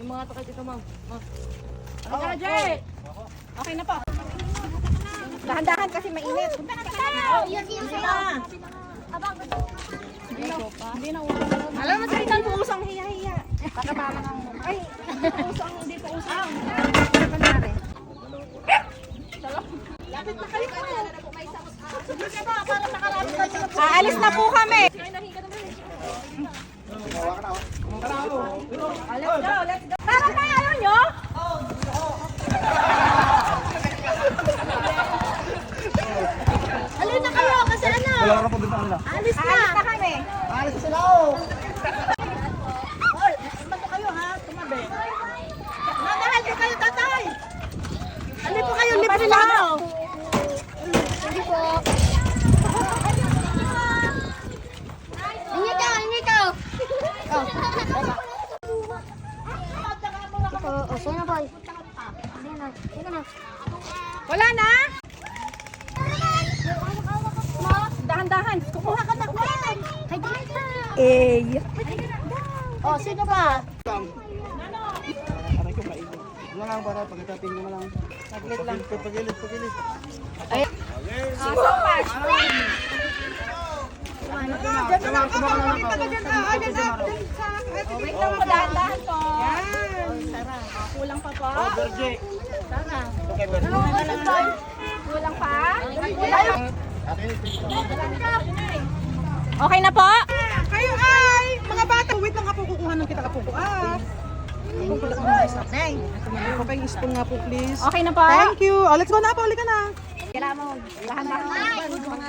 Pakit ito, ma'am. Ano ka na, Jay? Okay na po. Dahan-dahan kasi mainit. Oh, yun yun sa'yo. Hindi na uso. Alam mo, sa itan po usang hiya-hiya. Baka mama ng... Ay, usang, hindi po usang. Ano nari? Lapit na kayo po. Sige ba, para nakarami kayo na po. Aalis na po kami. Let's go, let's go. Tara na, ayaw nyo? Alin na kayo kasi ano? Ka na. Alis na. Na kami. Alis sila oh. Hoy, tumato kayo ha, tumabi. Nanahan ko kayo, tatay. Alin po kayo, libre lang ako. Hindi po. Hingi ka, hingi ka. Oh. Oo, oh, sino boy? Na, hindi na. Wala na? Dahan-dahan. Kukuha ka na. Eh. Oh, sino ba? Aray ko maigi. Wala lang para pagkatapin mo na lang. Saglit lang. Pagilid, pagilid. Ah, so much. Diyan na lang, kumakan na lang wait lang po, dahan-dahan po. Yan. Kulang pa po. Oh, Berje. Okay, Berje. Kulang pa? Ate, Okay na po? Kayo ay, mga bata, wait lang nga po kukuha ng kita kapuko. Ah. Okay, spoon nga po please. Okay na po? Thank you. Oh, let's go na po, halika na. Kailangan mo. Hello. Ka na, kuha na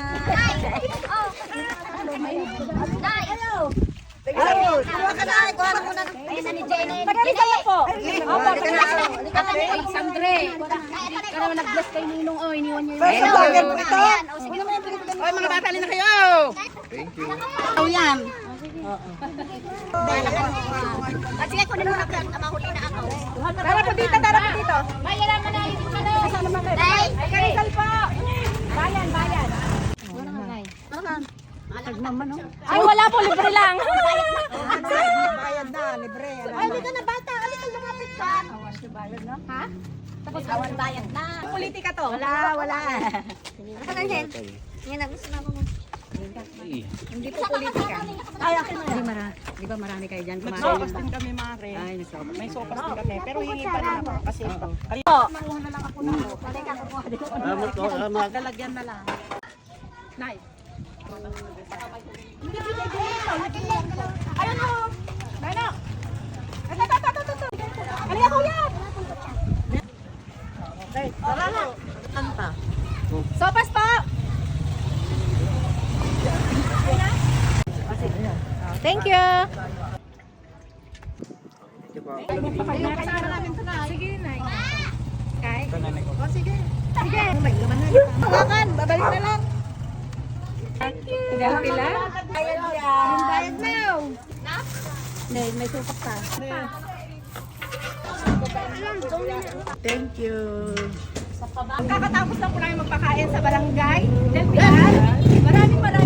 na. Na oh. Oh, na, Oy, mga bata, halina kayo. Oh, yan. Ah, sige, kunin mo na plan. Ah, Mahuli na ako. Tara po dito, tara po dito. Bayaran mo na yung ano. Kasama naman kayo. Ay, wala po, libre lang. Bayad na, libre. Ay, hindi ka na bata. Alin ka lumapit ka. Ha? Tapos awan bayad na. Politika to. Wala, wala. Ano ka yan? Yan ang gusto na mo. Hindi po politika. Ay, akin na. Di, mara, di ba marami kayo dyan kumain? Nagsopas din kami, Mare. Ay, nagsopas. May sopas din kami. Pero hingi pa rin ako kasi kali Po. Salamat ko, salamat. lalagyan na lang. Nay. Ayun o. Nano. Ito, ito, ito, ito. Halika, kuya. Tara na. Kanta. Sopas po. Thank you. Sige, Nay. Kay? O, sige. Sige. Na. Hawakan. Babalik na lang. Ganti lang? Bayad yan. Yung bayad now. Nay, may supak pa. Thank you. Kakatapos lang po namin magpakain sa barangay. Delpian. Maraming maraming